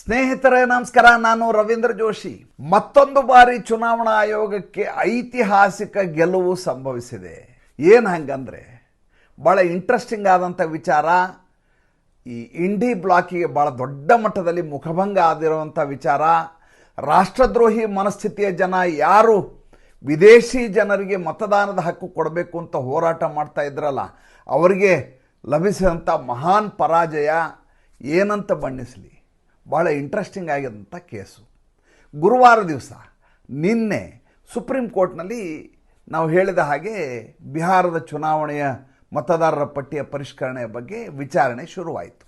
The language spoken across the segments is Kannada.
ಸ್ನೇಹಿತರೇ, ನಮಸ್ಕಾರ. ನಾನು ರವೀಂದ್ರ ಜೋಶಿ. ಮತ್ತೊಂದು ಬಾರಿ ಚುನಾವಣಾ ಆಯೋಗಕ್ಕೆ ಐತಿಹಾಸಿಕ ಗೆಲುವು ಸಂಭವಿಸಿದೆ. ಏನು ಹಂಗಂದರೆ ಭಾಳ ಇಂಟ್ರೆಸ್ಟಿಂಗ್ ಆದಂಥ ವಿಚಾರ, ಈ ಇಂಡಿ ಬ್ಲಾಕಿಗೆ ಭಾಳ ದೊಡ್ಡ ಮಟ್ಟದಲ್ಲಿ ಮುಖಭಂಗ ಆದಿರುವಂಥ ವಿಚಾರ, ರಾಷ್ಟ್ರದ್ರೋಹಿ ಮನಸ್ಥಿತಿಯ ಜನ ಯಾರು, ವಿದೇಶಿ ಜನರಿಗೆ ಮತದಾನದ ಹಕ್ಕು ಕೊಡಬೇಕು ಅಂತ ಹೋರಾಟ ಮಾಡ್ತಾ ಇದ್ರಲ್ಲ, ಅವರಿಗೆ ಲಭಿಸಿದಂಥ ಮಹಾನ್ ಪರಾಜಯ ಏನಂತ ಬಣ್ಣಿಸಲಿ. ಭಾಳ ಇಂಟ್ರೆಸ್ಟಿಂಗ್ ಆಗಿದಂಥ ಕೇಸು. ಗುರುವಾರ ದಿವಸ ನಿನ್ನೆ ಸುಪ್ರೀಂ ಕೋರ್ಟ್ನಲ್ಲಿ ನಾವು ಹೇಳಿದ ಹಾಗೆ ಬಿಹಾರದ ಚುನಾವಣೆಯ ಮತದಾರರ ಪಟ್ಟಿಯ ಪರಿಷ್ಕರಣೆಯ ಬಗ್ಗೆ ವಿಚಾರಣೆ ಶುರುವಾಯಿತು.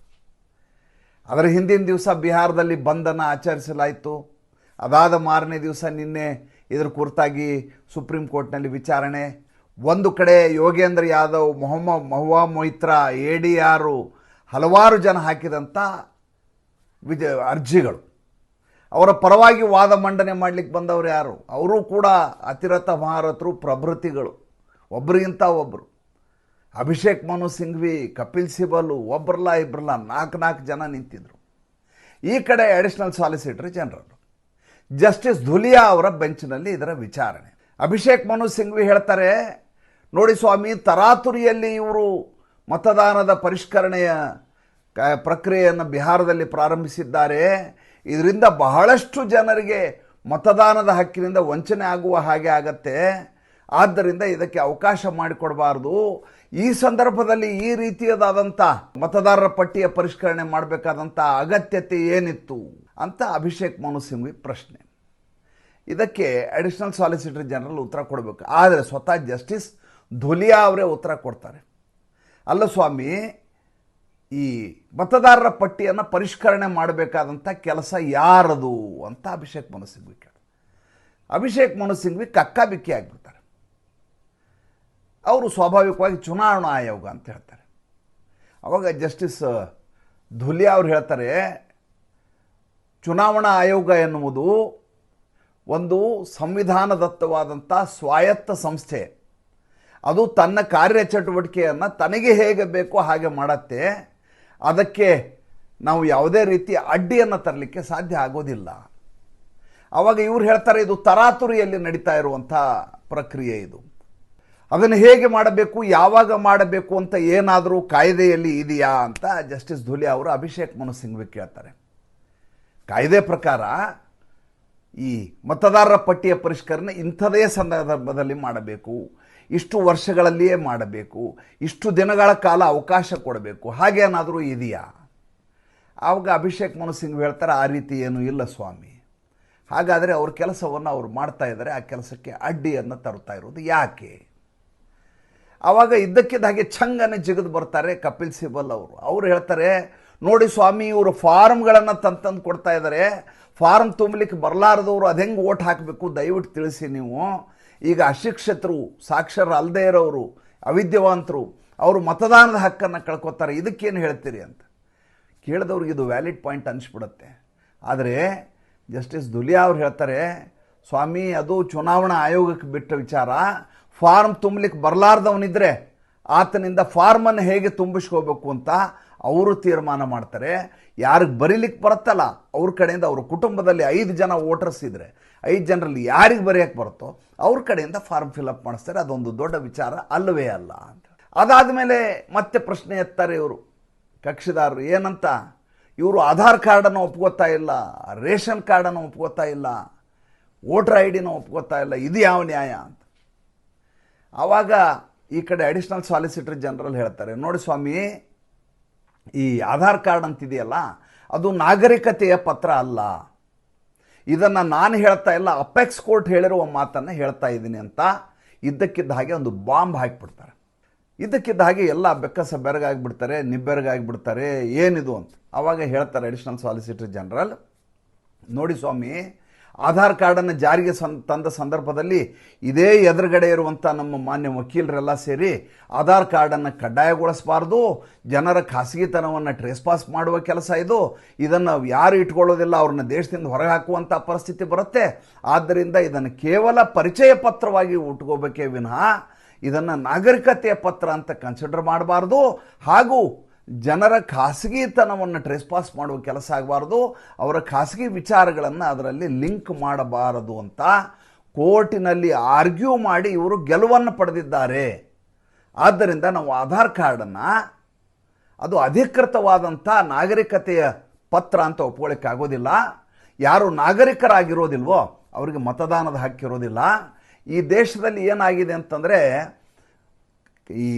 ಅದರ ಹಿಂದಿನ ದಿವಸ ಬಿಹಾರದಲ್ಲಿ ಬಂಧನ ಆಚರಿಸಲಾಯಿತು. ಅದಾದ ಮಾರನೇ ದಿವಸ ನಿನ್ನೆ ಇದರ ಕುರಿತಾಗಿ ಸುಪ್ರೀಂ ಕೋರ್ಟ್ನಲ್ಲಿ ವಿಚಾರಣೆ. ಒಂದು ಕಡೆ Yogendra Yadav, Mohammed, Mahua Moitra A D R ಹಲವಾರು ಜನ ಹಾಕಿದಂಥ ವಿಜ ಅರ್ಜಿಗಳು. ಅವರ ಪರವಾಗಿ ವಾದ ಮಂಡನೆ ಮಾಡಲಿಕ್ಕೆ ಬಂದವರು ಯಾರು? ಅವರು ಕೂಡ ಅತಿರಥ ಮಹಾರಥರು, ಪ್ರಭೃತಿಗಳು. ಒಬ್ಬರಿಗಿಂತ ಒಬ್ಬರು ಅಭಿಷೇಕ್ ಮನು ಸಿಂಘ್ವಿ, ಕಪಿಲ್ ಸಿಬಲು ಒಬ್ಬರಲ್ಲ ಇಬ್ಬರಲ್ಲ ನಾಲ್ಕು ನಾಲ್ಕು ಜನ ನಿಂತಿದ್ದರು ಈ ಕಡೆ additional solicitor general justice Dhulia ಅವರ ಬೆಂಚ್ನಲ್ಲಿ ಇದರ ವಿಚಾರಣೆ. ಅಭಿಷೇಕ್ ಮನು ಸಿಂಘ್ವಿ ಹೇಳ್ತಾರೆ, ನೋಡಿ ಸ್ವಾಮಿ, ತರಾತುರಿಯಲ್ಲಿ ಇವರು ಮತದಾನದ ಪರಿಷ್ಕರಣೆಯ ಪ್ರಕ್ರಿಯೆಯನ್ನು ಬಿಹಾರದಲ್ಲಿ ಪ್ರಾರಂಭಿಸಿದ್ದಾರೆ. ಇದರಿಂದ ಬಹಳಷ್ಟು ಜನರಿಗೆ ಮತದಾನದ ಹಕ್ಕಿನಿಂದ ವಂಚನೆ ಆಗುವ ಹಾಗೆ ಆಗತ್ತೆ. ಆದ್ದರಿಂದ ಇದಕ್ಕೆ ಅವಕಾಶ ಮಾಡಿಕೊಡಬಾರ್ದು. ಈ ಸಂದರ್ಭದಲ್ಲಿ ಈ ರೀತಿಯದಾದಂಥ ಮತದಾರರ ಪಟ್ಟಿಯ ಪರಿಷ್ಕರಣೆ ಮಾಡಬೇಕಾದಂಥ ಅಗತ್ಯತೆ ಏನಿತ್ತು ಅಂತ ಅಭಿಷೇಕ್ ಮನು ಸಿಂಘ್ವಿ ಪ್ರಶ್ನೆ. ಇದಕ್ಕೆ ಅಡಿಷನಲ್ ಸಾಲಿಸಿಟರ್ ಜನರಲ್ ಉತ್ತರ ಕೊಡಬೇಕು. ಆದರೆ ಸ್ವತಃ ಜಸ್ಟಿಸ್ ಧುಲಿಯಾ ಅವರೇ ಉತ್ತರ ಕೊಡ್ತಾರೆ. ಅಲ್ಲ ಸ್ವಾಮಿ ಈ ಮತದಾರರ ಪಟ್ಟಿಯನ್ನು ಪರಿಷ್ಕರಣೆ ಮಾಡಬೇಕಾದಂಥ ಕೆಲಸ ಯಾರದು ಅಂತ ಅಭಿಷೇಕ್ ಮನು ಸಿಂಘ್ವಿ ಅಭಿಷೇಕ್ ಮನು ಸಿಂಘ್ವಿ ಕಕ್ಕಾಬಿಕ್ಕಿ ಆಗಿಬಿಡ್ತಾರೆ. ಅವರು ಸ್ವಾಭಾವಿಕವಾಗಿ ಚುನಾವಣಾ ಆಯೋಗ ಅಂತ ಹೇಳ್ತಾರೆ. ಅವಾಗ ಜಸ್ಟಿಸ್ ಧುಲಿಯಾ ಅವರು ಹೇಳ್ತಾರೆ, ಚುನಾವಣಾ ಆಯೋಗ ಎನ್ನುವುದು ಒಂದು ಸಂವಿಧಾನದತ್ತವಾದಂಥ ಸ್ವಾಯತ್ತ ಸಂಸ್ಥೆ. ಅದು ತನ್ನ ಕಾರ್ಯಚಟುವಟಿಕೆಯನ್ನು ತನಗೆ ಹೇಗೆ ಬೇಕೋ ಹಾಗೆ ಮಾಡತ್ತೆ. ಅದಕ್ಕೆ ನಾವು ಯಾವುದೇ ರೀತಿಯ ಅಡ್ಡಿಯನ್ನು ತರಲಿಕ್ಕೆ ಸಾಧ್ಯ ಆಗೋದಿಲ್ಲ. ಆವಾಗ ಇವ್ರು ಹೇಳ್ತಾರೆ, ಇದು ತರಾತುರಿಯಲ್ಲಿ ನಡೀತಾ ಇರುವಂಥ ಪ್ರಕ್ರಿಯೆ ಇದು. ಅದನ್ನು ಹೇಗೆ ಮಾಡಬೇಕು, ಯಾವಾಗ ಮಾಡಬೇಕು ಅಂತ ಏನಾದರೂ ಕಾಯ್ದೆಯಲ್ಲಿ ಇದೆಯಾ ಅಂತ ಜಸ್ಟಿಸ್ ಧುಲಿ ಅವರು ಅಭಿಷೇಕ್ ಮನು ಸಿಂಘ್ವಿ ಕೇಳ್ತಾರೆ. ಕಾಯ್ದೆ ಪ್ರಕಾರ ಈ ಮತದಾರರ ಪಟ್ಟಿಯ ಪರಿಷ್ಕರಣೆ ಇಂಥದೇ ಸಂದರ್ಭದಲ್ಲಿ ಮಾಡಬೇಕು. ಇಷ್ಟು ವರ್ಷಗಳಲ್ಲಿಯೇ ಮಾಡಬೇಕು, ಇಷ್ಟು ದಿನಗಳ ಕಾಲ ಅವಕಾಶ ಕೊಡಬೇಕು ಹಾಗೇನಾದರೂ ಇದೆಯಾ? ಆವಾಗ ಅಭಿಷೇಕ್ ಮನು ಸಿಂಗ್ ಹೇಳ್ತಾರೆ, ಆ ರೀತಿ ಏನೂ ಇಲ್ಲ ಸ್ವಾಮಿ. ಹಾಗಾದರೆ ಅವ್ರ ಕೆಲಸವನ್ನು ಅವ್ರು ಮಾಡ್ತಾ ಇದ್ದಾರೆ, ಆ ಕೆಲಸಕ್ಕೆ ಅಡ್ಡಿಯನ್ನು ತರ್ತಾ ಇರೋದು ಯಾಕೆ? ಆವಾಗ ಇದ್ದಕ್ಕಿದ್ದ ಹಾಗೆ ಛಂಗನೆ ಜಿಗಿದು ಬರ್ತಾರೆ ಕಪಿಲ್ ಸಿಬಲ್ ಅವರು. ಅವ್ರು ಹೇಳ್ತಾರೆ, ನೋಡಿ ಸ್ವಾಮಿ, ಇವರು ಫಾರ್ಮ್ಗಳನ್ನು ತಂತಂದು ಕೊಡ್ತಾ ಇದ್ದಾರೆ ಫಾರ್ಮ್ ತುಂಬಲಿಕ್ಕೆ ಬರಲಾರದವರು ಅದು ಹೆಂಗೆ ಓಟ್ ಹಾಕಬೇಕು? ದಯವಿಟ್ಟು ತಿಳಿಸಿ ನೀವು. ಈಗ ಅಶಿಕ್ಷಿತರು ಸಾಕ್ಷರ ಅಲ್ಲದೇ ಇರೋರು, ಅವಿದ್ಯಾವಂತರು, ಅವರು ಮತದಾನದ ಹಕ್ಕನ್ನು ಕಳ್ಕೊತಾರೆ. ಇದಕ್ಕೇನು ಹೇಳ್ತೀರಿ ಅಂತ? ಕೇಳಿದವ್ರಿಗೆ ಇದು ವ್ಯಾಲಿಡ್ ಪಾಯಿಂಟ್ ಅನಿಸ್ಬಿಡುತ್ತೆ. ಆದರೆ ಜಸ್ಟಿಸ್ ದುಲಿಯಾ ಅವ್ರು ಹೇಳ್ತಾರೆ, ಸ್ವಾಮಿ, ಅದು ಚುನಾವಣಾ ಆಯೋಗಕ್ಕೆ ಬಿಟ್ಟ ವಿಚಾರ. ಫಾರ್ಮ್ ತುಂಬಲಿಕ್ಕೆ ಬರಲಾರ್ದವನಿದ್ರೆ ಆತನಿಂದ ಫಾರ್ಮನ್ನು ಹೇಗೆ ತುಂಬಿಸ್ಕೋಬೇಕು ಅಂತ ಅವರು ತೀರ್ಮಾನ ಮಾಡ್ತಾರೆ. ಯಾರಿಗೆ ಬರೀಲಿಕ್ಕೆ ಬರುತ್ತಲ್ಲ, ಅವ್ರ ಕಡೆಯಿಂದ ಅವ್ರ ಕುಟುಂಬದಲ್ಲಿ ಐದು ಜನ ವೋಟರ್ಸ್ ಇದ್ದರೆ ಐದು ಜನರಲ್ಲಿ ಯಾರಿಗೆ ಬರೆಯೋಕ್ಕೆ ಬರುತ್ತೋ ಅವ್ರ ಕಡೆಯಿಂದ ಫಾರ್ಮ್ ಫಿಲಪ್ ಮಾಡಿಸ್ತಾರೆ. ಅದೊಂದು ದೊಡ್ಡ ವಿಚಾರ, ಅಲ್ಲವೇ ಅಲ್ಲ ಅಂತ. ಅದಾದ ಮೇಲೆ ಮತ್ತೆ ಪ್ರಶ್ನೆ ಎತ್ತಾರೆ ಇವರು. ಕಕ್ಷಿದಾರರು, ಏನಂತ? ಇವರು ಆಧಾರ್ ಕಾರ್ಡನ್ನು ಒಪ್ಕೋತಾ ಇಲ್ಲ, ರೇಷನ್ ಕಾರ್ಡನ್ನು ಒಪ್ಕೋತಾ ಇಲ್ಲ, ವೋಟರ್ ಐ ಡಿನ ಒಪ್ಕೋತಾ ಇಲ್ಲ, ಇದು ಯಾವ ನ್ಯಾಯ ಅಂತ. ಆವಾಗ ಈ ಕಡೆ ಅಡಿಷನಲ್ ಸಾಲಿಸಿಟರ್ ಜನರಲ್ ಹೇಳ್ತಾರೆ, ನೋಡಿ ಸ್ವಾಮಿ, ಈ ಆಧಾರ್ ಕಾರ್ಡ್ ಅಂತಿದೆಯಲ್ಲ, ಅದು ನಾಗರಿಕತೆಯ ಪತ್ರ ಅಲ್ಲ. ಇದನ್ನು ನಾನು ಹೇಳ್ತಾ ಇಲ್ಲ, ಅಪೆಕ್ಸ್ ಕೋರ್ಟ್ ಹೇಳಿರುವ ಮಾತನ್ನು ಹೇಳ್ತಾ ಇದ್ದೀನಿ ಅಂತ ಇದ್ದಕ್ಕಿದ್ದ ಹಾಗೆ ಒಂದು ಬಾಂಬ್ ಹಾಕಿಬಿಡ್ತಾರೆ. ಇದ್ದಕ್ಕಿದ್ದ ಹಾಗೆ ಎಲ್ಲ ಬೆಕ್ಕಸ ಬೆರಗಾಗಿಬಿಡ್ತಾರೆ, ನಿಬ್ಬೆರಗಾಗಿಬಿಡ್ತಾರೆ, ಏನಿದು ಅಂತ. ಆವಾಗ ಹೇಳ್ತಾರೆ ಅಡಿಷನಲ್ ಸಾಲಿಸಿಟರ್ ಜನರಲ್ ನೋಡಿ ಸ್ವಾಮಿ ಆಧಾರ್ ಕಾರ್ಡನ್ನು ಜಾರಿಗೆ ತಂದ ಸಂದರ್ಭದಲ್ಲಿ ಇದೇ ಎದುರುಗಡೆ ಇರುವಂಥ ನಮ್ಮ ಮಾನ್ಯ ವಕೀಲರೆಲ್ಲ ಸೇರಿ ಆಧಾರ್ ಕಾರ್ಡನ್ನು ಕಡ್ಡಾಯಗೊಳಿಸಬಾರ್ದು, ಜನರ ಖಾಸಗಿತನವನ್ನು ಟ್ರೇಸ್ ಪಾಸ್ ಮಾಡುವ ಕೆಲಸ ಇದು. ಇದನ್ನು ಯಾರು ಇಟ್ಕೊಳ್ಳೋದಿಲ್ಲ, ಅವ್ರನ್ನ ದೇಶದಿಂದ ಹೊರಗೆ ಹಾಕುವಂಥ ಪರಿಸ್ಥಿತಿ ಬರುತ್ತೆ. ಆದ್ದರಿಂದ ಇದನ್ನು ಕೇವಲ ಪರಿಚಯ ಪತ್ರವಾಗಿ ಉಟ್ಕೋಬೇಕೇ ವಿನಃ ಇದನ್ನು ನಾಗರಿಕತೆಯ ಪತ್ರ ಅಂತ ಕನ್ಸಿಡರ್ ಮಾಡಬಾರ್ದು. ಹಾಗೂ ಜನರ ಖಾಸಗಿತನವನ್ನು ಟ್ರೆಸ್ಪಾಸ್ ಮಾಡುವ ಕೆಲಸ ಆಗಬಾರ್ದು, ಅವರ ಖಾಸಗಿ ವಿಚಾರಗಳನ್ನು ಅದರಲ್ಲಿ ಲಿಂಕ್ ಮಾಡಬಾರದು ಅಂತ ಕೋರ್ಟಿನಲ್ಲಿ ಆರ್ಗ್ಯೂ ಮಾಡಿ ಇವರು ಗೆಲುವನ್ನು ಪಡೆದಿದ್ದಾರೆ. ಆದ್ದರಿಂದ ನಾವು ಆಧಾರ್ ಕಾರ್ಡನ್ನು ಅದು ಅಧಿಕೃತವಾದಂಥ ನಾಗರಿಕತೆಯ ಪತ್ರ ಅಂತ ಒಪ್ಕೊಳ್ಳಿಕ್ಕೆ ಆಗೋದಿಲ್ಲ ಯಾರು ನಾಗರಿಕರಾಗಿರೋದಿಲ್ವೋ, ಅವರಿಗೆ ಮತದಾನದ ಹಕ್ಕಿರೋದಿಲ್ಲ. ಈ ದೇಶದಲ್ಲಿ ಏನಾಗಿದೆ ಅಂತಂದರೆ ಈ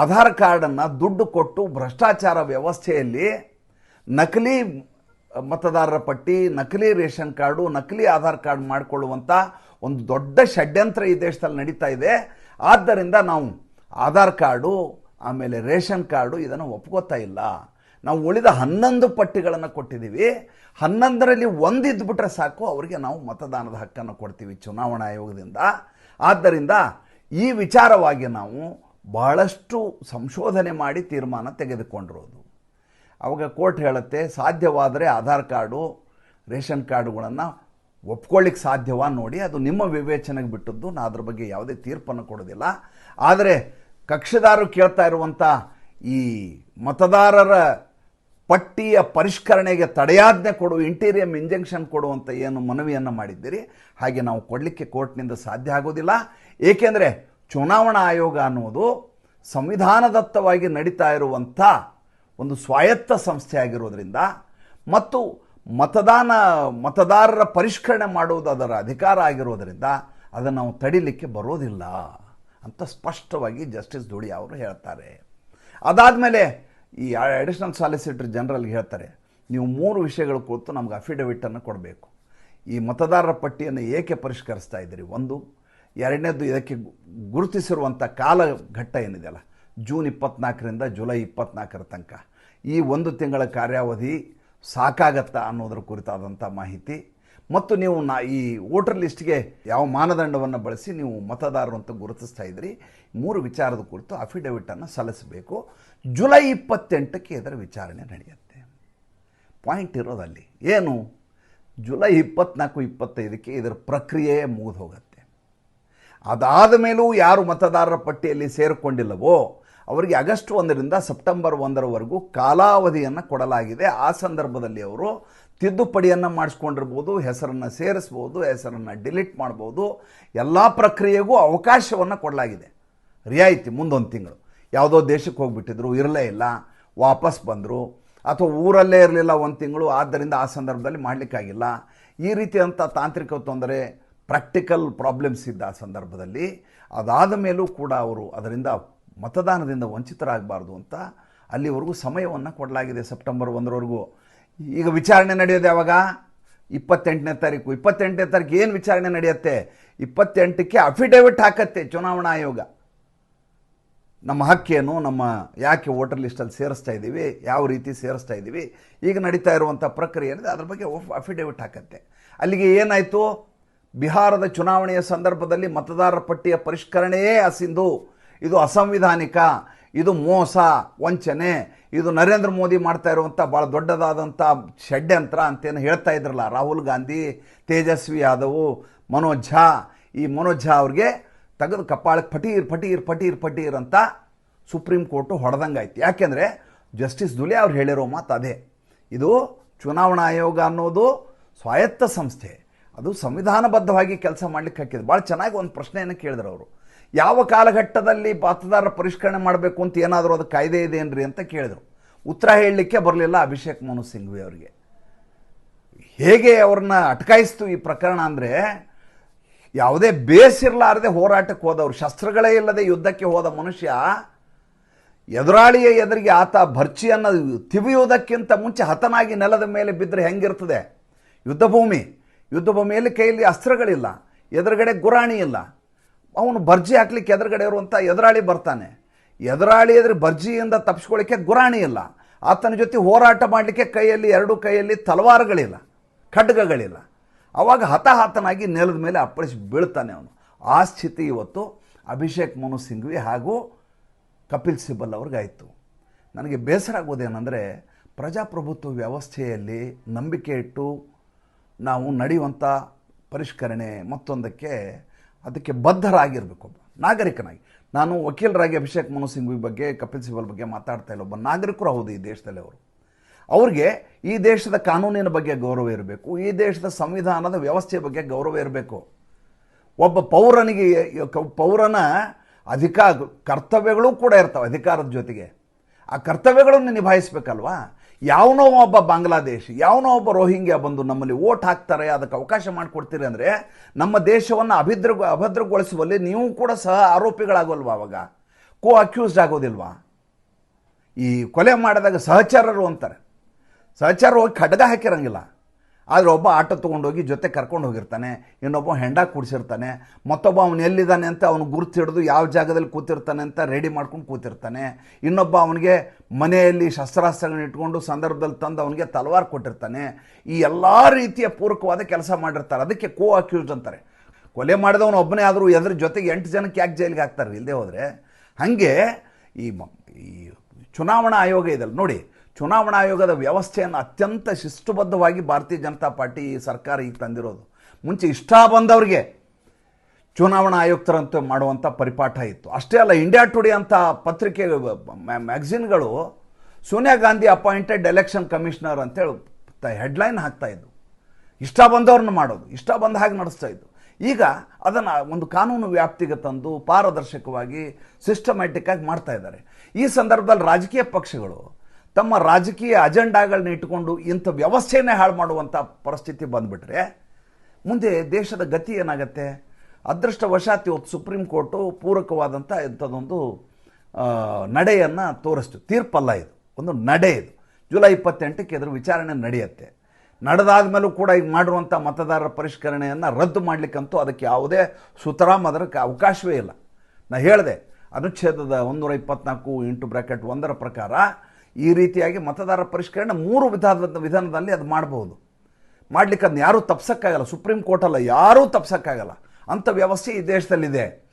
ಆಧಾರ್ ಕಾರ್ಡನ್ನು ದುಡ್ಡು ಕೊಟ್ಟು ಭ್ರಷ್ಟಾಚಾರ ವ್ಯವಸ್ಥೆಯಲ್ಲಿ ನಕಲಿ ಮತದಾರರ ಪಟ್ಟಿ, ನಕಲಿ ರೇಷನ್ ಕಾರ್ಡು, ನಕಲಿ ಆಧಾರ್ ಕಾರ್ಡ್ ಮಾಡಿಕೊಳ್ಳುವಂಥ ಒಂದು ದೊಡ್ಡ ಷಡ್ಯಂತ್ರ ಈ ದೇಶದಲ್ಲಿ ನಡೀತಾ ಇದೆ. ಆದ್ದರಿಂದ ನಾವು ಆಧಾರ್ ಕಾರ್ಡು, ಆಮೇಲೆ ರೇಷನ್ ಕಾರ್ಡು ಇದನ್ನು ಒಪ್ಕೋತಾ ಇಲ್ಲ. ನಾವು ಉಳಿದ ಹನ್ನೊಂದು ಪಟ್ಟಿಗಳನ್ನು ಕೊಟ್ಟಿದ್ದೀವಿ. ಹನ್ನೊಂದರಲ್ಲಿ ಒಂದು ಬಿಟ್ಟರೆ ಸಾಕು, ಅವರಿಗೆ ನಾವು ಮತದಾನದ ಹಕ್ಕನ್ನು ಕೊಡ್ತೀವಿ ಚುನಾವಣಾ ಆಯೋಗದಿಂದ. ಆದ್ದರಿಂದ ಈ ವಿಚಾರವಾಗಿ ನಾವು ಬಹಳಷ್ಟು ಸಂಶೋಧನೆ ಮಾಡಿ ತೀರ್ಮಾನ ತೆಗೆದುಕೊಂಡಿರೋದು. ಅವಾಗ ಕೋರ್ಟ್ ಹೇಳುತ್ತೆ, ಸಾಧ್ಯವಾದರೆ ಆಧಾರ್ ಕಾರ್ಡು, ರೇಷನ್ ಕಾರ್ಡುಗಳನ್ನು ಒಪ್ಕೊಳ್ಳಿಕ್ಕೆ ಸಾಧ್ಯವಾ ನೋಡಿ, ಅದು ನಿಮ್ಮ ವಿವೇಚನೆಗೆ ಬಿಟ್ಟದ್ದು, ನಾ ಅದ್ರ ಬಗ್ಗೆ ಯಾವುದೇ ತೀರ್ಪನ್ನು ಕೊಡೋದಿಲ್ಲ. ಆದರೆ ಕಕ್ಷಿದಾರರು ಕೇಳ್ತಾ ಇರುವಂಥ ಈ ಮತದಾರರ ಪಟ್ಟಿಯ ಪರಿಷ್ಕರಣೆಗೆ ತಡೆಯಾಜ್ಞೆ ಕೊಡು, ಇಂಟೀರಿಯಂ ಇಂಜೆಕ್ಷನ್ ಕೊಡುವಂಥ ಏನು ಮನವಿಯನ್ನು ಮಾಡಿದ್ದೀರಿ, ಹಾಗೆ ನಾವು ಕೊಡಲಿಕ್ಕೆ ಕೋರ್ಟ್ನಿಂದ ಸಾಧ್ಯ ಆಗೋದಿಲ್ಲ. ಏಕೆಂದರೆ ಚುನಾವಣಾ ಆಯೋಗ ಅನ್ನೋದು ಸಂವಿಧಾನದತ್ತವಾಗಿ ನಡೀತಾ ಇರುವಂಥ ಒಂದು ಸ್ವಾಯತ್ತ ಸಂಸ್ಥೆ ಆಗಿರೋದ್ರಿಂದ ಮತ್ತು ಮತದಾನ, ಮತದಾರರ ಪರಿಷ್ಕರಣೆ ಮಾಡುವುದು ಅದರ ಅಧಿಕಾರ ಆಗಿರೋದರಿಂದ ಅದನ್ನು ನಾವು ತಡಿಲಿಕ್ಕೆ ಬರೋದಿಲ್ಲ ಅಂತ ಸ್ಪಷ್ಟವಾಗಿ ಜಸ್ಟಿಸ್ ಧೂಳಿ ಅವರು ಹೇಳ್ತಾರೆ. ಅದಾದಮೇಲೆ ಈ ಅಡಿಷನಲ್ ಸಾಲಿಸಿಟರ್ ಜನರಲ್ಗೆ ಹೇಳ್ತಾರೆ, ನೀವು ಮೂರು ವಿಷಯಗಳ ಕುರಿತು ನಮ್ಗೆ ಅಫಿಡವಿಟನ್ನು ಕೊಡಬೇಕು. ಈ ಮತದಾರರ ಪಟ್ಟಿಯನ್ನು ಏಕೆ ಪರಿಷ್ಕರಿಸ್ತಾ ಇದ್ದೀರಿ? ಒಂದು ಎರಡನೇದು ಇದಕ್ಕೆ ಗುರುತಿಸಿರುವಂಥ ಕಾಲಘಟ್ಟ ಏನಿದೆಯಲ್ಲ? ಜೂನ್ ಇಪ್ಪತ್ನಾಲ್ಕರಿಂದ ಜುಲೈ ಇಪ್ಪತ್ನಾಲ್ಕರ ತನಕ. ಈ ಒಂದು ತಿಂಗಳ ಕಾರ್ಯಾವಧಿ ಸಾಕಾಗತ್ತಾ ಅನ್ನೋದರ ಕುರಿತಾದಂಥ ಮಾಹಿತಿ. ಮತ್ತು ನೀವು ನಾ ಈ ವೋಟರ್ ಲಿಸ್ಟ್ಗೆ ಯಾವ ಮಾನದಂಡವನ್ನು ಬಳಸಿ ನೀವು ಮತದಾರರು ಅಂತ ಗುರುತಿಸ್ತಾ ಇದ್ರಿ, ಮೂರು ವಿಚಾರದ ಕುರಿತು ಅಫಿಡವಿಟನ್ನು ಸಲ್ಲಿಸಬೇಕು. ಜುಲೈ ಇಪ್ಪತ್ತೆಂಟಕ್ಕೆ ಇದರ ವಿಚಾರಣೆ ನಡೆಯುತ್ತೆ. ಪಾಯಿಂಟ್ ಇರೋದಲ್ಲಿ. ಏನು? ಜುಲೈ ಇಪ್ಪತ್ನಾಲ್ಕು, ಇಪ್ಪತ್ತೈದಕ್ಕೆ ಇದರ ಪ್ರಕ್ರಿಯೆ ಮುಗಿದು ಹೋಗುತ್ತೆ. ಅದಾದ ಮೇಲೂ ಯಾರು ಮತದಾರರ ಪಟ್ಟಿಯಲ್ಲಿ ಸೇರಿಕೊಂಡಿಲ್ಲವೋ, ಅವರಿಗೆ ಆಗಸ್ಟ್ ಒಂದರಿಂದ ಸೆಪ್ಟೆಂಬರ್ ಒಂದರವರೆಗೂ ಕಾಲಾವಧಿಯನ್ನು ಕೊಡಲಾಗಿದೆ. ಆ ಸಂದರ್ಭದಲ್ಲಿ ಅವರು ತಿದ್ದುಪಡಿಯನ್ನು ಮಾಡಿಸ್ಕೊಂಡಿರ್ಬೋದು, ಹೆಸರನ್ನು ಸೇರಿಸ್ಬೋದು, ಹೆಸರನ್ನು ಡಿಲೀಟ್ ಮಾಡ್ಬೋದು, ಎಲ್ಲ ಪ್ರಕ್ರಿಯೆಗೂ ಅವಕಾಶವನ್ನು ಕೊಡಲಾಗಿದೆ. ರಿಯಾಯಿತಿ ಮುಂದೊಂದು ತಿಂಗಳು. ಯಾವುದೋ ದೇಶಕ್ಕೆ ಹೋಗಿಬಿಟ್ಟಿದ್ರು, ಇರಲೇ ಇಲ್ಲ, ವಾಪಸ್ ಬಂದರು, ಅಥವಾ ಊರಲ್ಲೇ ಇರಲಿಲ್ಲ ಒಂದು ತಿಂಗಳು, ಆದ್ದರಿಂದ ಆ ಸಂದರ್ಭದಲ್ಲಿ ಮಾಡಲಿಕ್ಕಾಗಿಲ್ಲ. ಈ ರೀತಿಯಂಥ ತಾಂತ್ರಿಕ ತೊಂದರೆ ಪ್ರಾಕ್ಟಿಕಲ್ ಪ್ರಾಬ್ಲಮ್ಸ್ ಇದ್ದ ಆ ಸಂದರ್ಭದಲ್ಲಿ, ಅದಾದ ಮೇಲೂ ಕೂಡ ಅವರು ಅದರಿಂದ ಮತದಾನದಿಂದ ವಂಚಿತರಾಗಬಾರ್ದು ಅಂತ ಅಲ್ಲಿವರೆಗೂ ಸಮಯವನ್ನು ಕೊಡಲಾಗಿದೆ ಸೆಪ್ಟೆಂಬರ್ ಒಂದರವರೆಗೂ. ಈಗ ವಿಚಾರಣೆ ನಡೆಯೋದು ಯಾವಾಗ? ಇಪ್ಪತ್ತೆಂಟನೇ ತಾರೀಕು. ಇಪ್ಪತ್ತೆಂಟನೇ ತಾರೀಕು ಏನು ವಿಚಾರಣೆ ನಡೆಯುತ್ತೆ? ಇಪ್ಪತ್ತೆಂಟಕ್ಕೆ ಅಫಿಡೇವಿಟ್ ಹಾಕತ್ತೆ ಚುನಾವಣಾ ಆಯೋಗ. ನಮ್ಮ ಹಕ್ಕೇನು ನಮ್ಮ ಯಾಕೆ ವೋಟರ್ ಲಿಸ್ಟಲ್ಲಿ ಸೇರಿಸ್ತಾ ಇದ್ದೀವಿ, ಯಾವ ರೀತಿ ಸೇರಿಸ್ತಾ ಇದ್ದೀವಿ, ಈಗ ನಡೀತಾ ಇರುವಂಥ ಪ್ರಕ್ರಿಯೆ ಏನಿದೆ ಅದ್ರ ಬಗ್ಗೆ ಅಫಿಡೇವಿಟ್ ಹಾಕತ್ತೆ. ಅಲ್ಲಿಗೆ ಏನಾಯಿತು? ಬಿಹಾರದ ಚುನಾವಣೆಯ ಸಂದರ್ಭದಲ್ಲಿ ಮತದಾರರ ಪಟ್ಟಿಯ ಪರಿಷ್ಕರಣೆಯೇ ಅಸಿಂಧು. ಇದು ಅಸಂವಿಧಾನಿಕ, ಇದು ಮೋಸ, ವಂಚನೆ, ಇದು ನರೇಂದ್ರ ಮೋದಿ ಮಾಡ್ತಾ ಇರುವಂಥ ಭಾಳ ದೊಡ್ಡದಾದಂಥ ಷಡ್ಯಂತ್ರ ಅಂತೇನು ಹೇಳ್ತಾ ಇದ್ರಲ್ಲ, ರಾಹುಲ್ ಗಾಂಧಿ, ತೇಜಸ್ವಿ ಯಾದವ್, ಮನೋಜ್ ಝಾ. ಈ ಮನೋಜ್ ಝಾ ಅವ್ರಿಗೆ ತೆಗೆದು ಕಪ್ಪಾಳಕ್ಕೆ ಪಟೀರ್ ಪಟೀರ್ ಪಟೀರ್ ಪಟೀರ್ ಅಂತ ಸುಪ್ರೀಂ ಕೋರ್ಟು ಹೊಡೆದಂಗಾಯ್ತು. ಯಾಕೆಂದರೆ ಜಸ್ಟಿಸ್ ದುಲೆ ಅವ್ರು ಹೇಳಿರೋ ಮಾತು ಅದೇ. ಇದು ಚುನಾವಣಾ ಆಯೋಗ ಅನ್ನೋದು ಸ್ವಾಯತ್ತ ಸಂಸ್ಥೆ. ಅದು ಸಂವಿಧಾನಬದ್ಧವಾಗಿ ಕೆಲಸ ಮಾಡಲಿಕ್ಕೆ ಹಾಕಿದ್ರು. ಭಾಳ ಚೆನ್ನಾಗಿ ಒಂದು ಪ್ರಶ್ನೆಯನ್ನು ಕೇಳಿದ್ರು ಅವರು. ಯಾವ ಕಾಲಘಟ್ಟದಲ್ಲಿ ಮತದಾರರ ಪರಿಷ್ಕರಣೆ ಮಾಡಬೇಕು ಅಂತ ಏನಾದರೂ ಅದು ಕಾಯ್ದೆ ಇದೆ ಏನ್ರಿ ಅಂತ ಕೇಳಿದರು. ಉತ್ತರ ಹೇಳಲಿಕ್ಕೆ ಬರಲಿಲ್ಲ ಅಭಿಷೇಕ್ ಮನು ಸಿಂಘ್ವಿ ಅವರಿಗೆ. ಹೇಗೆ ಅವ್ರನ್ನ ಅಟಕಾಯಿಸ್ತು ಈ ಪ್ರಕರಣ ಅಂದರೆ, ಯಾವುದೇ ಇರಲಾರದೆ ಹೋರಾಟಕ್ಕೆ ಹೋದವರು, ಶಸ್ತ್ರಗಳೇ ಇಲ್ಲದೆ ಯುದ್ಧಕ್ಕೆ ಹೋದ ಮನುಷ್ಯ, ಎದುರಾಳಿಯ ಎದುರಿಗೆ ಆತ ಭರ್ಚಿಯನ್ನು ತಿವಿಯುವುದಕ್ಕಿಂತ ಮುಂಚೆ ಹತನಾಗಿ ನೆಲದ ಮೇಲೆ ಬಿದ್ದರೆ ಹೆಂಗಿರ್ತದೆ? ಯುದ್ಧ ಭೂಮಿ ಯುದ್ಧ ಭೂಮಿಯಲ್ಲಿ ಕೈಯಲ್ಲಿ ಅಸ್ತ್ರಗಳಿಲ್ಲ, ಎದುರುಗಡೆ ಗುರಾಣಿ ಇಲ್ಲ. ಅವನು ಭರ್ಜಿ ಹಾಕ್ಲಿಕ್ಕೆ ಎದುರುಗಡೆ ಇರುವಂಥ ಎದುರಾಳಿ ಬರ್ತಾನೆ. ಎದುರಾಳಿ ಎದುರು ಭರ್ಜಿಯಿಂದ ತಪ್ಪಿಸ್ಕೊಳ್ಳಿಕ್ಕೆ ಗುರಾಣಿ ಇಲ್ಲ. ಆತನ ಜೊತೆ ಹೋರಾಟ ಮಾಡಲಿಕ್ಕೆ ಕೈಯಲ್ಲಿ, ಎರಡು ಕೈಯಲ್ಲಿ ತಲವಾರುಗಳಿಲ್ಲ, ಖಡ್ಗಗಳಿಲ್ಲ. ಅವಾಗ ಹತಾಹತನಾಗಿ ನೆಲದ ಮೇಲೆ ಅಪ್ಪಳಿಸಿ ಬೀಳ್ತಾನೆ ಅವನು. ಆ ಸ್ಥಿತಿ ಇವತ್ತು ಅಭಿಷೇಕ್ ಮನು ಸಿಂಘ್ವಿ ಹಾಗೂ ಕಪಿಲ್ ಸಿಬಲ್ ಅವ್ರಿಗಾಯಿತು. ನನಗೆ ಬೇಸರ ಆಗೋದೇನೆಂದರೆ ಪ್ರಜಾಪ್ರಭುತ್ವ ವ್ಯವಸ್ಥೆಯಲ್ಲಿ ನಂಬಿಕೆ ಇಟ್ಟು ನಾವು ನಡೆಯುವಂಥ ಪರಿಷ್ಕರಣೆ ಮತ್ತೊಂದಕ್ಕೆ ಅದಕ್ಕೆ ಬದ್ಧರಾಗಿರಬೇಕು ಒಬ್ಬ, ನಾಗರಿಕನಾಗಿ. ನಾನು ವಕೀಲರಾಗಿ ಅಭಿಷೇಕ್ ಮನು ಸಿಂಘ್ವಿ ಬಗ್ಗೆ, ಕಪಿಲ್ ಸಿಬಲ್ ಬಗ್ಗೆ ಮಾತಾಡ್ತಾ ಇಲ್ಲ ಒಬ್ಬ ನಾಗರಿಕರು ಹೌದು ಈ ದೇಶದಲ್ಲಿ ಅವರು. ಅವ್ರಿಗೆ ಈ ದೇಶದ ಕಾನೂನಿನ ಬಗ್ಗೆ ಗೌರವ ಇರಬೇಕು, ಈ ದೇಶದ ಸಂವಿಧಾನದ ವ್ಯವಸ್ಥೆಯ ಬಗ್ಗೆ ಗೌರವ ಇರಬೇಕು. ಒಬ್ಬ ಪೌರನಿಗೆ, ಪೌರನ ಅಧಿಕಾರ, ಕರ್ತವ್ಯಗಳು ಕೂಡ ಇರ್ತವೆ ಅಧಿಕಾರದ ಜೊತೆಗೆ. ಆ ಕರ್ತವ್ಯಗಳನ್ನು ನಿಭಾಯಿಸಬೇಕಲ್ವಾ? ಯಾವನೋ ಒಬ್ಬ ಬಾಂಗ್ಲಾದೇಶಿ, ಯಾವನೋ ಒಬ್ಬ ರೋಹಿಂಗ್ಯಾ ಬಂದು ನಮ್ಮಲ್ಲಿ ಓಟ್ ಹಾಕ್ತಾರೆ, ಅದಕ್ಕೆ ಅವಕಾಶ ಮಾಡಿಕೊಡ್ತೀರಿ ಅಂದರೆ ನಮ್ಮ ದೇಶವನ್ನು ಅಭಿದ್ರ, ಅಭದ್ರಗೊಳಿಸುವಲ್ಲಿ ನೀವು ಕೂಡ ಸಹ ಆರೋಪಿಗಳಾಗೋಲ್ವ ಅವಾಗ? ಕೋ ಅಕ್ಯೂಸ್ಡ್ ಆಗೋದಿಲ್ವಾ? ಈ ಕೊಲೆ ಮಾಡಿದಾಗ ಸಹಚರರು ಅಂತಾರೆ. ಸಹಚರ ಹೋಗಿ ಖಡ್ಗ ಹಾಕಿರಂಗಿಲ್ಲ. ಆದರೆ ಒಬ್ಬ ಆಟೋ ತೊಗೊಂಡೋಗಿ ಜೊತೆ ಕರ್ಕೊಂಡು ಹೋಗಿರ್ತಾನೆ, ಇನ್ನೊಬ್ಬ ಹೆಂಡ ಕೂಡಿಸಿರ್ತಾನೆ, ಮತ್ತೊಬ್ಬ ಅವನು ಎಲ್ಲಿದ್ದಾನೆ ಅಂತ ಅವನು ಗುರುತು ಹಿಡಿದು ಯಾವ ಜಾಗದಲ್ಲಿ ಕೂತಿರ್ತಾನೆ ಅಂತ ರೆಡಿ ಮಾಡ್ಕೊಂಡು ಕೂತಿರ್ತಾನೆ. ಇನ್ನೊಬ್ಬ ಅವನಿಗೆ ಮನೆಯಲ್ಲಿ ಶಸ್ತ್ರಾಸ್ತ್ರಗಳನ್ನ ಇಟ್ಕೊಂಡು ಸಂದರ್ಭದಲ್ಲಿ ತಂದು ಅವನಿಗೆ ತಲವಾರು ಕೊಟ್ಟಿರ್ತಾನೆ. ಈ ಎಲ್ಲ ರೀತಿಯ ಪೂರಕವಾದ ಕೆಲಸ ಮಾಡಿರ್ತಾರೆ. ಅದಕ್ಕೆ ಕೋ ಅಕ್ಯೂಸ್ಡ್ ಅಂತಾರೆ. ಕೊಲೆ ಮಾಡಿದವನು ಒಬ್ಬನೇ ಆದರೂ ಎದ್ರ ಜೊತೆಗೆ ಎಂಟು ಜನಕ್ಕೆ ಯಾಕೆ ಜೈಲಿಗೆ ಹಾಕ್ತಾರೆ ಇಲ್ಲದೆ ಹೋದರೆ. ಹಾಗೆ ಈ ಚುನಾವಣಾ ಆಯೋಗ ಇದೆಲ್ಲ. ನೋಡಿ ಚುನಾವಣಾ ಆಯೋಗದ ವ್ಯವಸ್ಥೆಯನ್ನು ಅತ್ಯಂತ ಶಿಸ್ತುಬದ್ಧವಾಗಿ ಭಾರತೀಯ ಜನತಾ ಪಾರ್ಟಿ ಸರ್ಕಾರ ಈಗ ತಂದಿರೋದು. ಮುಂಚೆ ಇಷ್ಟ ಬಂದವ್ರಿಗೆ ಚುನಾವಣಾ ಆಯುಕ್ತರಂತೆ ಮಾಡುವಂಥ ಪರಿಪಾಠ ಇತ್ತು. ಅಷ್ಟೇ ಅಲ್ಲ ಇಂಡಿಯಾ ಟುಡೇ ಅಂತ ಪತ್ರಿಕೆ ಮ್ಯಾಗ್ಝಿನ್ಗಳು Sonia Gandhi appointed election commissioner ಅಂತೇಳಿ ಹೆಡ್ಲೈನ್ ಹಾಕ್ತಾ ಇದ್ದು ಇಷ್ಟ ಬಂದವ್ರನ್ನ ಮಾಡೋದು, ಇಷ್ಟ ಬಂದ ಹಾಗೆ ನಡೆಸ್ತಾ ಇದ್ದು ಈಗ ಅದನ್ನು ಒಂದು ಕಾನೂನು ವ್ಯಾಪ್ತಿಗೆ ತಂದು ಪಾರದರ್ಶಕವಾಗಿ ಸಿಸ್ಟಮ್ಯಾಟಿಕ್ಕಾಗಿ ಮಾಡ್ತಾ ಇದ್ದಾರೆ. ಈ ಸಂದರ್ಭದಲ್ಲಿ ರಾಜಕೀಯ ಪಕ್ಷಗಳು ತಮ್ಮ ರಾಜಕೀಯ ಅಜೆಂಡಾಗಳನ್ನ ಇಟ್ಟುಕೊಂಡು ಇಂಥ ವ್ಯವಸ್ಥೆಯನ್ನೇ ಹಾಳು ಮಾಡುವಂಥ ಪರಿಸ್ಥಿತಿ ಬಂದುಬಿಟ್ರೆ ಮುಂದೆ ದೇಶದ ಗತಿ ಏನಾಗತ್ತೆ? ಅದೃಷ್ಟವಶಾತ್ ಇವತ್ತು ಸುಪ್ರೀಂ ಕೋರ್ಟು ಪೂರಕವಾದಂಥ ಇಂಥದ್ದೊಂದು ನಡೆಯನ್ನು ತೋರಿಸ್ತು. ತೀರ್ಪಲ್ಲ ಇದು. ಒಂದು ನಡೆ ಇದು. ಜುಲೈ ಇಪ್ಪತ್ತೆಂಟಕ್ಕೆ ಇದ್ರ ವಿಚಾರಣೆ ನಡೆಯುತ್ತೆ. ನಡೆದಾದ ಮೇಲೂ ಕೂಡ ಈಗ ಮಾಡಿರುವಂಥ ಮತದಾರರ ಪರಿಷ್ಕರಣೆಯನ್ನು ರದ್ದು ಮಾಡಲಿಕ್ಕಂತೂ ಅದಕ್ಕೆ ಯಾವುದೇ ಸುತರಾಮ್ ಅದಕ್ಕೆ ಅವಕಾಶವೇ ಇಲ್ಲ. ನಾನು ಹೇಳಿದೆ, ಅನುಚ್ಛೇದದ ನೂರ ಇಪ್ಪತ್ನಾಲ್ಕು ಇಂಟು ಬ್ರ್ಯಾಕೆಟ್ ಒಂದರ ಪ್ರಕಾರ ಈ ರೀತಿಯಾಗಿ ಮತದಾರ ಪರಿಷ್ಕರಣೆ ಮೂರು ವಿಧಾನದ ವಿಧಾನದಲ್ಲಿ ಅದು ಮಾಡಬಹುದು. ಮಾಡಲಿಕ್ಕೆ ಅದನ್ನ ಯಾರೂ ತಪ್ಸೋಕ್ಕಾಗಲ್ಲ. ಸುಪ್ರೀಂ ಕೋರ್ಟ್ ಅಲ್ಲ, ಯಾರೂ ತಪ್ಸೋಕ್ಕಾಗಲ್ಲ. ಅಂಥ ವ್ಯವಸ್ಥೆ ಈ ದೇಶದಲ್ಲಿದೆ.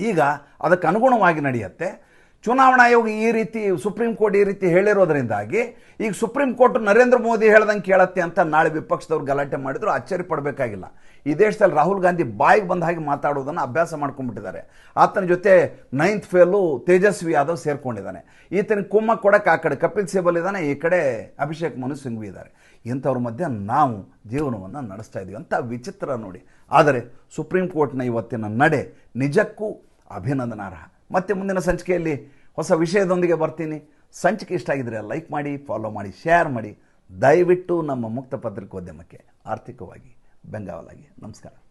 ಈಗ ಅದಕ್ಕೆ ಅನುಗುಣವಾಗಿ ನಡೆಯುತ್ತೆ. ಚುನಾವಣಾ ಆಯೋಗ ಈ ರೀತಿ, ಸುಪ್ರೀಂ ಕೋರ್ಟ್ ಈ ರೀತಿ ಹೇಳಿರೋದ್ರಿಂದಾಗಿ, ಈಗ ಸುಪ್ರೀಂ ಕೋರ್ಟ್ ನರೇಂದ್ರ ಮೋದಿ ಹೇಳ್ದಂಗೆ ಕೇಳತ್ತೆ ಅಂತ ನಾಳೆ ವಿಪಕ್ಷದವ್ರು ಗಲಾಟೆ ಮಾಡಿದ್ರು ಅಚ್ಚರಿ ಪಡಬೇಕಾಗಿಲ್ಲ. ಈ ದೇಶದಲ್ಲಿ ರಾಹುಲ್ ಗಾಂಧಿ ಬಾಯಿಗೆ ಬಂದ ಹಾಗೆ ಮಾತಾಡೋದನ್ನು ಅಭ್ಯಾಸ ಮಾಡ್ಕೊಂಡ್ಬಿಟ್ಟಿದ್ದಾರೆ. ಆತನ ಜೊತೆ ನೈನ್ತ್ ಫೇಲು ತೇಜಸ್ವಿ ಯಾದವ್ ಸೇರ್ಕೊಂಡಿದ್ದಾನೆ. ಈತನ ಕುಮ್ಮ ಕೊಡಕ್ಕೆ ಆ ಕಡೆ ಕಪಿಲ್ ಸಿಬಲ್ ಇದ್ದಾನೆ, ಈ ಕಡೆ ಅಭಿಷೇಕ್ ಮನು ಸಿಂಘ್ವಿ ಇದ್ದಾರೆ. ಇಂಥವ್ರ ಮಧ್ಯೆ ನಾವು ಜೀವನವನ್ನು ನಡೆಸ್ತಾ ಇದ್ದೀವಿ ಅಂತ ವಿಚಿತ್ರ ನೋಡಿ. ಆದರೆ ಸುಪ್ರೀಂ ಕೋರ್ಟ್ನ ಇವತ್ತಿನ ನಡೆ ನಿಜಕ್ಕೂ ಅಭಿನಂದನಾರ್ಹ. ಮತ್ತೆ ಮುಂದಿನ ಸಂಚಿಕೆಯಲ್ಲಿ ಹೊಸ ವಿಷಯದೊಂದಿಗೆ ಬರ್ತೀನಿ. ಸಂಚಿಕೆ ಇಷ್ಟ ಆಗಿದ್ರೆ ಲೈಕ್ ಮಾಡಿ ಫಾಲೋ ಮಾಡಿ ಶೇರ್ ಮಾಡಿ. ದಯವಿಟ್ಟು ನಮ್ಮ ಮುಕ್ತ ಪತ್ರಿಕೋದ್ಯಮಕ್ಕೆ ಆರ್ಥಿಕವಾಗಿ ಬೆಂಗಾವಲಾಗಿ. ನಮಸ್ಕಾರ.